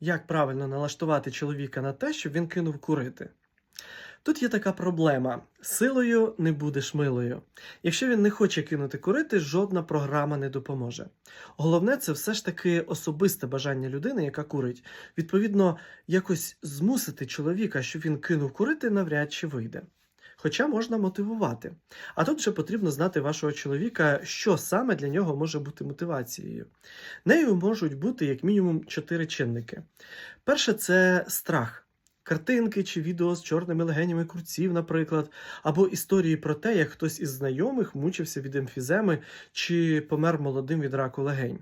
Як правильно налаштувати чоловіка на те, щоб він кинув курити? Тут є така проблема: силою не будеш милою. Якщо він не хоче кинути курити, жодна програма не допоможе. Головне, це все ж таки особисте бажання людини, яка курить. Відповідно, якось змусити чоловіка, щоб він кинув курити, навряд чи вийде. Хоча можна мотивувати. А тут вже потрібно знати вашого чоловіка, що саме для нього може бути мотивацією. Нею можуть бути як мінімум чотири чинники. Перше це страх. Картинки чи відео з чорними легенями курців, наприклад, або історії про те, як хтось із знайомих мучився від емфіземи чи помер молодим від раку легень.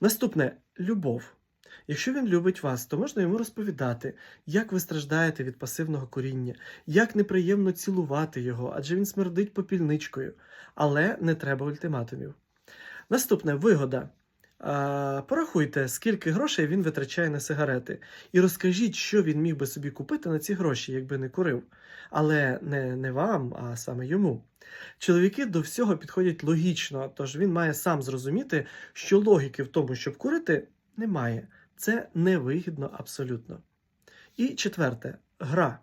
Наступне любов. Якщо він любить вас, то можна йому розповідати, як ви страждаєте від пасивного куріння, як неприємно цілувати його, адже він смердить попільничкою, але не треба ультиматумів. Наступне вигода. Порахуйте, скільки грошей він витрачає на сигарети, і розкажіть, що він міг би собі купити на ці гроші, якби не курив. Але не, не вам, а саме йому. Чоловіки до всього підходять логічно, тож він має сам зрозуміти, що логіки в тому, щоб курити, немає. Це невигідно абсолютно. І четверте гра.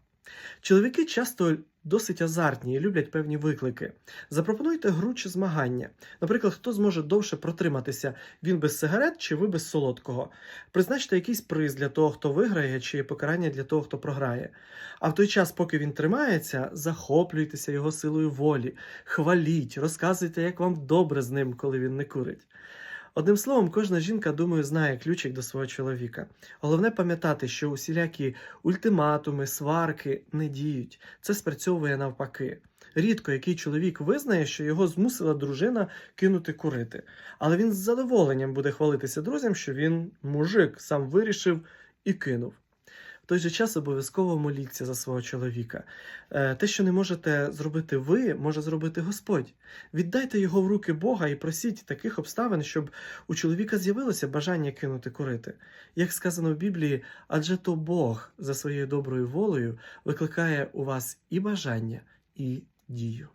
Чоловіки часто досить азартні і люблять певні виклики. Запропонуйте гру чи змагання. Наприклад, хто зможе довше протриматися, він без сигарет чи ви без солодкого. Призначте якийсь приз для того, хто виграє, чи покарання для того, хто програє. А в той час, поки він тримається, захоплюйтеся його силою волі, хваліть, розказуйте, як вам добре з ним, коли він не курить. Одним словом, кожна жінка, думаю, знає ключик до свого чоловіка. Головне пам'ятати, що усілякі ультиматуми, сварки не діють. Це спрацьовує навпаки. Рідко який чоловік визнає, що його змусила дружина кинути курити. Але він з задоволенням буде хвалитися друзям, що він мужик, сам вирішив і кинув. В той же час обов'язково моліться за свого чоловіка. Е, Те, що не можете зробити ви, може зробити Господь. Віддайте його в руки Бога і просіть таких обставин, щоб у чоловіка з'явилося бажання кинути курити. Як сказано в Біблії, адже то Бог за своєю доброю волею викликає у вас і бажання, і дію.